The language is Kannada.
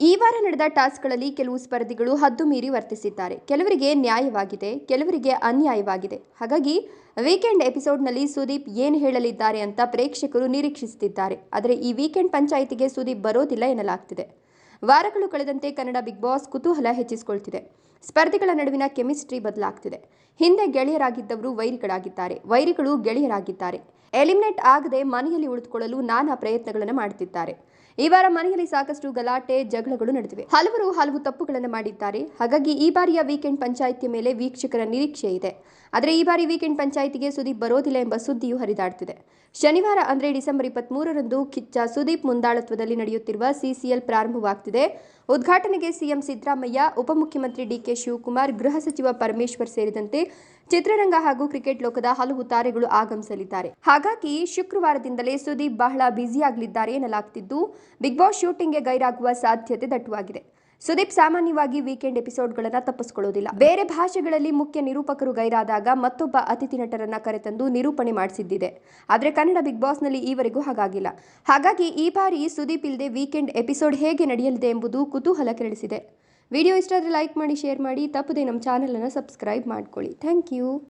ಈ ವಾರ ನಡೆದ ಟಾಸ್ಕ್ಗಳಲ್ಲಿ ಕೆಲವು ಸ್ಪರ್ಧಿಗಳು ಹದ್ದು ಮೀರಿ ವರ್ತಿಸಿದ್ದಾರೆ. ಕೆಲವರಿಗೆ ನ್ಯಾಯವಾಗಿದೆ, ಕೆಲವರಿಗೆ ಅನ್ಯಾಯವಾಗಿದೆ. ಹಾಗಾಗಿ ವೀಕೆಂಡ್ ಎಪಿಸೋಡ್ನಲ್ಲಿ ಸುದೀಪ್ ಏನು ಹೇಳಲಿದ್ದಾರೆ ಅಂತ ಪ್ರೇಕ್ಷಕರು ನಿರೀಕ್ಷಿಸುತ್ತಿದ್ದಾರೆ. ಆದರೆ ಈ ವೀಕೆಂಡ್ ಪಂಚಾಯಿತಿಗೆ ಸುದೀಪ್ ಬರೋದಿಲ್ಲ ಎನ್ನಲಾಗ್ತಿದೆ. ವಾರಗಳು ಕಳೆದಂತೆ ಕನ್ನಡ ಬಿಗ್ ಬಾಸ್ ಕುತೂಹಲ ಹೆಚ್ಚಿಸಿಕೊಳ್ತಿದೆ. ಸ್ಪರ್ಧಿಗಳ ನಡುವಿನ ಕೆಮಿಸ್ಟ್ರಿ ಬದಲಾಗ್ತಿದೆ. ಹಿಂದೆ ಗೆಳೆಯರಾಗಿದ್ದವರು ವೈರಿಗಳಾಗಿದ್ದಾರೆ. ವೈರಿಗಳು ಗೆಳೆಯರಾಗಿದ್ದಾರೆ. ಎಲಿಮಿನೇಟ್ ಆಗದೆ ಮನೆಯಲ್ಲಿ ಉಳಿದುಕೊಳ್ಳಲು ನಾನಾ ಪ್ರಯತ್ನಗಳನ್ನು ಮಾಡುತ್ತಿದ್ದಾರೆ. ಈ ವಾರ ಮನೆಯಲ್ಲಿ ಸಾಕಷ್ಟು ಗಲಾಟೆ, ಜಗಳಗಳು ನಡೆದಿವೆ. ಹಲವರು ಹಲವು ತಪ್ಪುಗಳನ್ನು ಮಾಡಿದ್ದಾರೆ. ಹಾಗಾಗಿ ಈ ಬಾರಿಯ ವೀಕೆಂಡ್ ಪಂಚಾಯಿತಿಯ ಮೇಲೆ ವೀಕ್ಷಕರ ನಿರೀಕ್ಷೆ ಇದೆ. ಆದರೆ ಈ ಬಾರಿ ವೀಕೆಂಡ್ ಪಂಚಾಯಿತಿಗೆ ಸುದೀಪ್ ಬರೋದಿಲ್ಲ ಎಂಬ ಸುದ್ದಿಯು ಹರಿದಾಡ್ತಿದೆ. ಶನಿವಾರ ಅಂದರೆ ಡಿಸೆಂಬರ್ ಇಪ್ಪತ್ತ್ ಕಿಚ್ಚ ಸುದೀಪ್ ಮುಂದಾಳತ್ವದಲ್ಲಿ ನಡೆಯುತ್ತಿರುವ ಸಿಸಿಎಲ್ ಪ್ರಾರಂಭವಾಗ್ತಿದೆ. ಉದ್ಘಾಟನೆಗೆ ಸಿಎಂ ಸಿದ್ದರಾಮಯ್ಯ, ಉಪಮುಖ್ಯಮಂತ್ರಿ ಡಿಕೆ ಶಿವಕುಮಾರ್, ಗೃಹ ಸಚಿವ ಪರಮೇಶ್ವರ್ ಸೇರಿದಂತೆ ಚಿತ್ರರಂಗ ಹಾಗೂ ಕ್ರಿಕೆಟ್ ಲೋಕದ ಹಲವು ತಾರೆಗಳು ಆಗಮಿಸಲಿದ್ದಾರೆ. ಹಾಗಾಗಿ ಶುಕ್ರವಾರದಿಂದಲೇ ಸುದೀಪ್ ಬಹಳ ಬ್ಯುಸಿಯಾಗಲಿದ್ದಾರೆ ಎನ್ನಲಾಗ್ತಿದ್ದು, ಬಿಗ್ ಬಾಸ್ ಶೂಟಿಂಗ್ಗೆ ಗೈರಾಗುವ ಸಾಧ್ಯತೆ ದಟ್ಟವಾಗಿದೆ. ಸುದೀಪ್ ಸಾಮಾನ್ಯವಾಗಿ ವೀಕೆಂಡ್ ಎಪಿಸೋಡ್ಗಳನ್ನು ತಪ್ಪಿಸ್ಕೊಳ್ಳೋದಿಲ್ಲ. ಬೇರೆ ಭಾಷೆಗಳಲ್ಲಿ ಮುಖ್ಯ ನಿರೂಪಕರು ಗೈರಾದಾಗ ಮತ್ತೊಬ್ಬ ಅತಿಥಿ ನಟರನ್ನ ಕರೆತಂದು ನಿರೂಪಣೆ ಮಾಡಿಸಿದ್ದಿದೆ. ಆದರೆ ಕನ್ನಡ ಬಿಗ್ ಬಾಸ್ನಲ್ಲಿ ಈವರೆಗೂ ಹಾಗಾಗಿಲ್ಲ. ಹಾಗಾಗಿ ಈ ಬಾರಿ ಸುದೀಪ್ ಇಲ್ಲದೆ ವೀಕೆಂಡ್ ಎಪಿಸೋಡ್ ಹೇಗೆ ನಡೆಯಲಿದೆ ಎಂಬುದು ಕುತೂಹಲ ಕೆರಳಿಸಿದೆ. ವಿಡಿಯೋ ಇಷ್ಟ ಆದರೆ ಲೈಕ್ ಮಾಡಿ, ಶೇರ್ ಮಾಡಿ, ತಪ್ಪದೆ ನಮ್ಮ ಚಾನಲನ್ನು ಸಬ್ಸ್ಕ್ರೈಬ್ ಮಾಡ್ಕೊಳ್ಳಿ. Thank you.